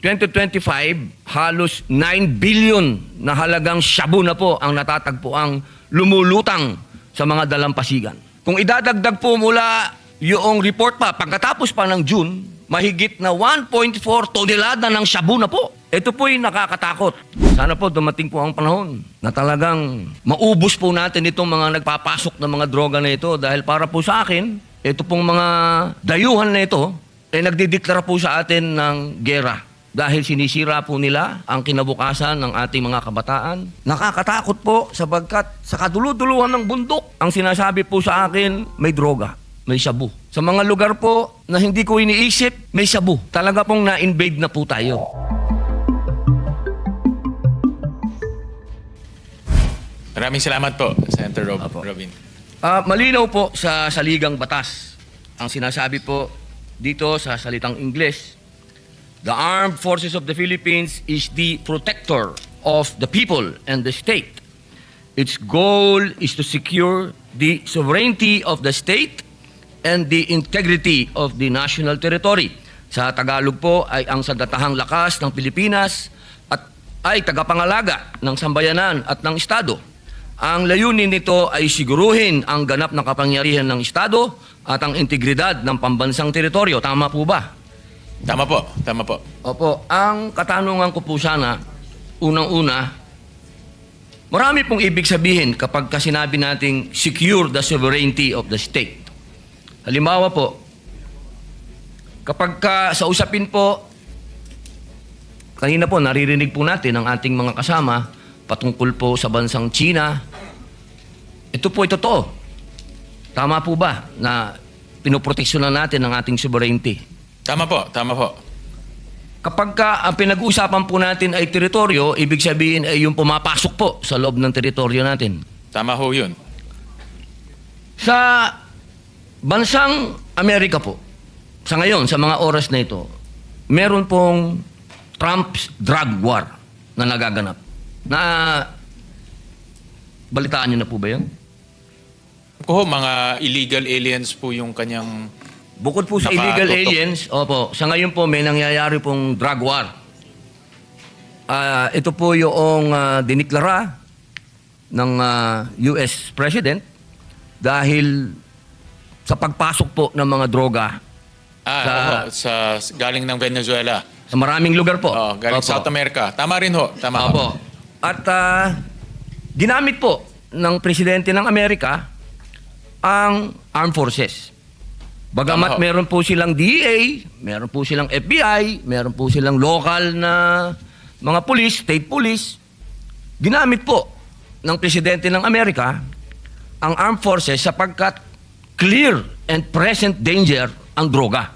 2025, halos 9 billion na halagang shabu na po ang natatagpo ang lumulutang sa mga dalampasigan. Kung idadagdag po mula yung report pa, pagkatapos pa ng June, mahigit na 1.4 tonelada ng shabu na po. Ito po'y nakakatakot. Sana po dumating po ang panahon na talagang maubos po natin itong mga nagpapasok ng mga droga na ito dahil para po sa akin, ito pong mga dayuhan na ito, eh nagdideklara po sa atin ng gera dahil sinisira po nila ang kinabukasan ng ating mga kabataan. Nakakatakot po sapagkat sa kaduluduluhan ng bundok, ang sinasabi po sa akin, may droga, may shabu. Sa mga lugar po na hindi ko iniisip, may shabu. Talaga pong na-invade na po tayo. Maraming salamat po, Senator Rob, Apo. Robin. Ah, malinaw po sa saligang batas. Ang sinasabi po dito sa salitang Ingles, the armed forces of the Philippines is the protector of the people and the state. Its goal is to secure the sovereignty of the state and the integrity of the national territory. Sa Tagalog po ay ang sandatahang lakas ng Pilipinas at ay tagapangalaga ng sambayanan at ng Estado. Ang layunin nito ay siguruhin ang ganap na kapangyarihan ng Estado at ang integridad ng pambansang teritoryo. Tama po ba? Tama po, tama po. Opo, ang katanungan ko po sana, unang-una, marami pong ibig sabihin kapag ka sinabi nating secure the sovereignty of the state. Halimbawa po, kapag ka sa usapin po, kanina po naririnig po natin ang ating mga kasama patungkol po sa bansang China. Ito po ay totoo. Tama po ba na pinoproteksyonan natin ang ating sovereignty? Tama po, tama po. Kapag ka ang pinag-uusapan po natin ay teritoryo, ibig sabihin ay yung pumapasok po sa loob ng teritoryo natin. Tama ho yun. Sa bansang Amerika po, sa ngayon, sa mga oras na ito, meron pong Trump's drug war na nagaganap. Na balitaan niyo na po ba yun? Ko mga illegal aliens po yung kanyang... Bukod po sa Nakatutok. illegal aliens, opo, sa ngayon po may nangyayari pong drug war. Ah, ito po yung ah, diniklara ng ah, US President dahil sa pagpasok po ng mga droga Ah, Sa- oo, sa, galing ng Venezuela. sa maraming lugar po. Oh, galing Opo. South America. Tama rin ho, tama ho. Opo. At ah, ginamit po ng presidente ng Amerika ang armed forces. Bagamat Tama meron po silang DEA, meron po silang FBI, meron po silang local na mga police, state police, ginamit po ng presidente ng Amerika ang armed forces sapagkat clear and present danger ang droga.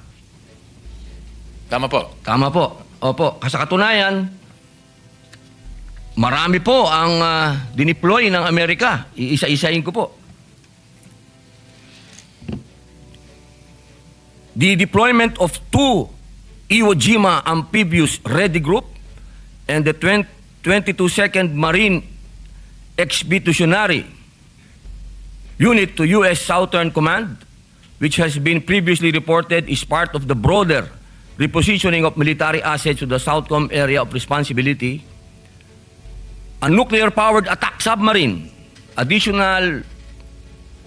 Tama po. Tama po. Opo. Sa katunayan, marami po ang ah, dineploy ng Amerika. Iisa-isahin ko po. The deployment of two Iwo Jima amphibious ready group and the 20, 22nd Marine Expeditionary Unit to U.S. Southern Command, which has been previously reported is part of the broader repositioning of military assets to the Southcom area of responsibility, a nuclear-powered attack submarine, additional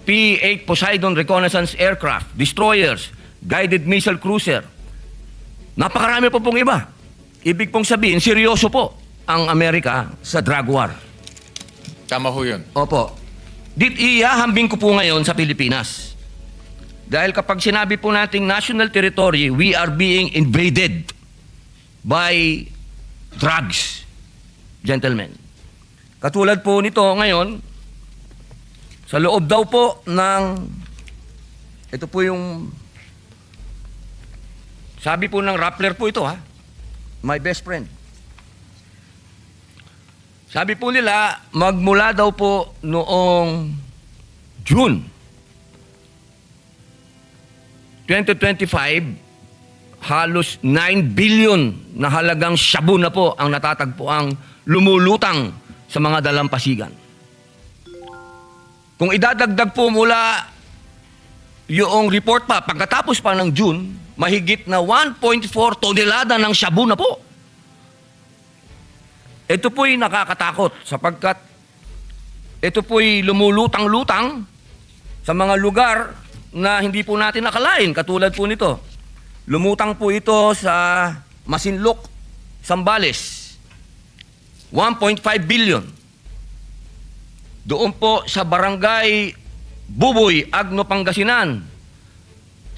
P-8 Poseidon reconnaissance aircraft, destroyers, guided missile cruiser. Napakarami po pong iba. Ibig pong sabihin, seryoso po ang Amerika sa drug war. Tama ho yun. Opo. Dit ihahambing ko po ngayon sa Pilipinas. Dahil kapag sinabi po nating national territory, we are being invaded by drugs, gentlemen. Katulad po nito ngayon, sa loob daw po ng, ito po yung, sabi po ng Rappler po ito ha, my best friend. Sabi po nila, magmula daw po noong June 2025, halos 9 billion na halagang shabu na po ang natatagpo ang lumulutang sa mga dalampasigan. Kung idadagdag po mula yung report pa, pagkatapos pa ng June, mahigit na 1.4 tonelada ng shabu na po. Ito po'y nakakatakot sapagkat ito po'y lumulutang-lutang sa mga lugar na hindi po natin nakalain, katulad po nito. Lumutang po ito sa Masinloc, Sambales. 1.5 billion. Doon po sa barangay Buboy, Agno, Pangasinan.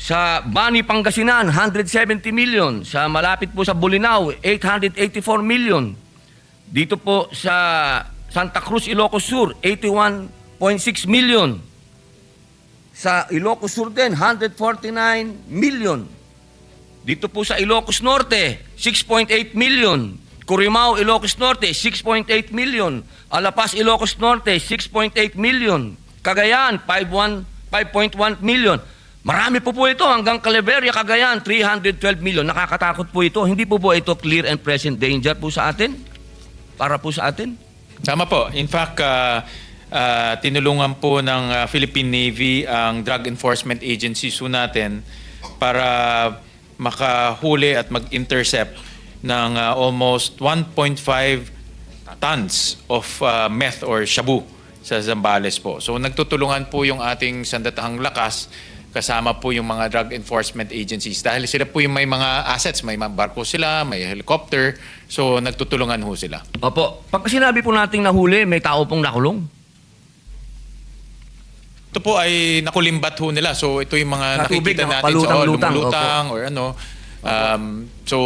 Sa Bani, Pangasinan, 170 million. Sa malapit po sa Bulinaw, 884 million. Dito po sa Santa Cruz, Ilocos Sur, 81.6 million. Sa Ilocos Sur din, 149 million. Dito po sa Ilocos Norte, 6.8 million. Curimao, Ilocos Norte, 6.8 million. Alapas, Ilocos Norte, 6.8 million. Cagayan, 5.1 5.1 million. Marami po po ito hanggang Calaveria, Cagayan, 312 million. Nakakatakot po ito. Hindi po po ito clear and present danger po sa atin? Para po sa atin? Tama po. In fact, ah, ah, tinulungan po ng ah, Philippine Navy ang drug enforcement agencies po natin para makahuli at mag-intercept ng ah, almost 1.5 tons of ah, meth or shabu sa Zambales po. So nagtutulungan po yung ating sandatahang lakas kasama po yung mga drug enforcement agencies dahil sila po yung may mga assets, may mga barko sila, may helicopter, so nagtutulungan ho sila. Opo. Pag sinabi po nating nahuli, may tao pong nakulong. Ito po ay nakulimbat ho nila. So ito yung mga Sa tubig, nakikita natin sa oh, nakapalutang-lutang. lumulutang or ano. Um, so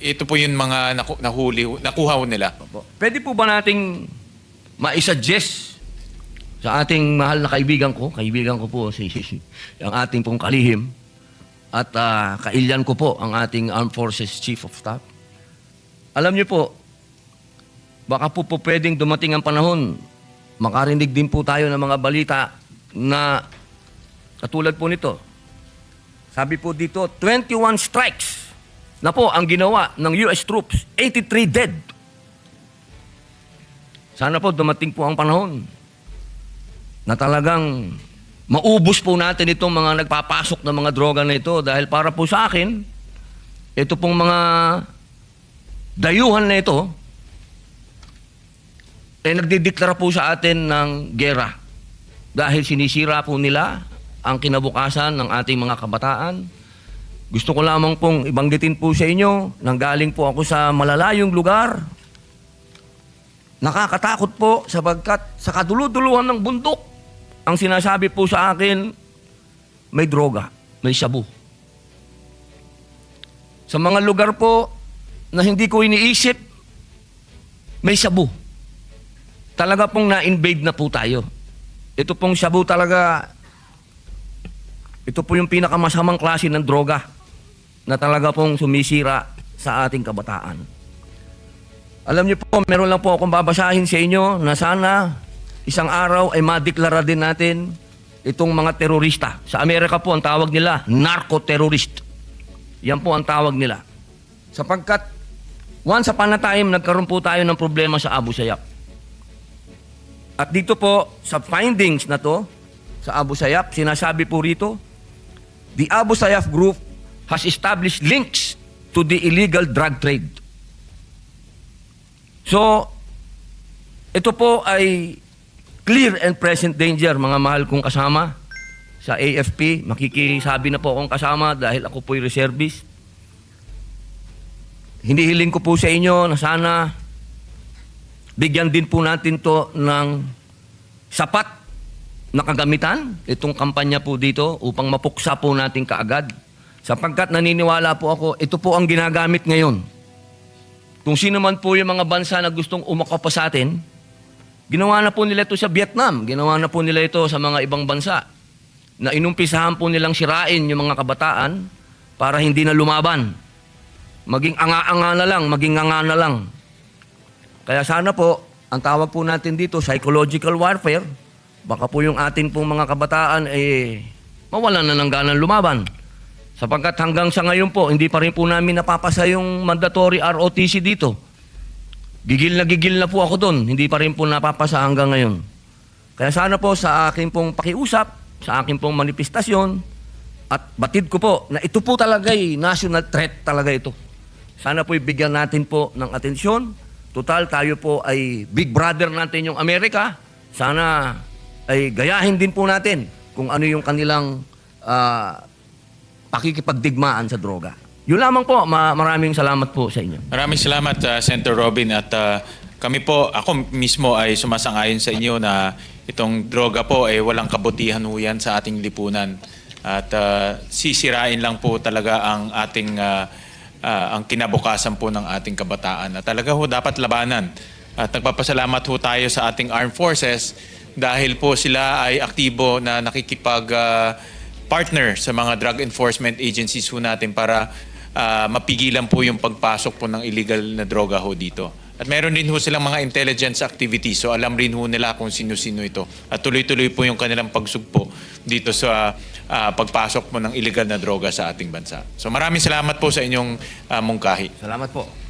ito po yung mga naku- nahuli, ho- nakuha ho nila. Opo. Pwede po ba nating maisuggest sa ating mahal na kaibigan ko, kaibigan ko po si, ang ating pong kalihim, at ah, kailyan ko po ang ating Armed Forces Chief of Staff. Alam niyo po, baka po po pwedeng dumating ang panahon, makarinig din po tayo ng mga balita na katulad po nito. Sabi po dito, 21 strikes na po ang ginawa ng US troops, 83 dead. Sana po dumating po ang panahon na talagang maubos po natin itong mga nagpapasok ng mga droga na ito. Dahil para po sa akin, ito pong mga dayuhan na ito, eh nagdideklara po sa atin ng gera. Dahil sinisira po nila ang kinabukasan ng ating mga kabataan. Gusto ko lamang pong ibanggitin po sa inyo, nanggaling po ako sa malalayong lugar, Nakakatakot po sapagkat sa kaduluduluhan ng bundok, ang sinasabi po sa akin, may droga, may shabu. Sa mga lugar po na hindi ko iniisip, may shabu. Talaga pong na-invade na po tayo. Ito pong shabu talaga, ito po yung pinakamasamang klase ng droga na talaga pong sumisira sa ating kabataan. Alam niyo po, meron lang po akong babasahin sa inyo na sana isang araw ay madeklara din natin itong mga terorista. Sa Amerika po, ang tawag nila, narco-terrorist. Yan po ang tawag nila. Sapagkat, once upon a time, nagkaroon po tayo ng problema sa Abu Sayyaf. At dito po, sa findings na to, sa Abu Sayyaf, sinasabi po rito, the Abu Sayyaf group has established links to the illegal drug trade. So, ito po ay clear and present danger, mga mahal kong kasama sa AFP. Makikisabi na po akong kasama dahil ako po'y reservist. Hinihiling ko po sa inyo na sana bigyan din po natin to ng sapat na kagamitan, itong kampanya po dito, upang mapuksa po natin kaagad. Sapagkat naniniwala po ako, ito po ang ginagamit ngayon kung sino man po yung mga bansa na gustong umakap pa sa atin, ginawa na po nila ito sa Vietnam, ginawa na po nila ito sa mga ibang bansa, na inumpisahan po nilang sirain yung mga kabataan para hindi na lumaban. Maging anga-anga na lang, maging anga na lang. Kaya sana po, ang tawag po natin dito, psychological warfare, baka po yung atin pong mga kabataan, eh, mawalan na ng ganang lumaban. Sapagkat hanggang sa ngayon po, hindi pa rin po namin napapasa yung mandatory ROTC dito. Gigil na gigil na po ako doon. Hindi pa rin po napapasa hanggang ngayon. Kaya sana po sa akin pong pakiusap, sa akin pong manifestasyon, at batid ko po na ito po talaga ay national threat talaga ito. Sana po ibigyan natin po ng atensyon Total, tayo po ay big brother natin yung Amerika. Sana ay gayahin din po natin kung ano yung kanilang ah, pakikipagdigmaan sa droga. Yun lamang po. Ma- maraming salamat po sa inyo. Maraming salamat, uh, Senator Robin. At uh, kami po, ako mismo ay sumasang-ayon sa inyo na itong droga po ay walang kabutihan ho yan sa ating lipunan. At uh, sisirain lang po talaga ang ating uh, uh, ang kinabukasan po ng ating kabataan. At talaga ho dapat labanan. At nagpapasalamat ho tayo sa ating armed forces dahil po sila ay aktibo na nakikipag uh, partner sa mga drug enforcement agencies ho natin para ah, mapigilan po yung pagpasok po ng illegal na droga ho dito. At meron din ho silang mga intelligence activities so alam rin ho nila kung sino-sino ito. At tuloy-tuloy po yung kanilang pagsugpo dito sa ah, pagpasok po ng illegal na droga sa ating bansa. So maraming salamat po sa inyong ah, mungkahi. Salamat po.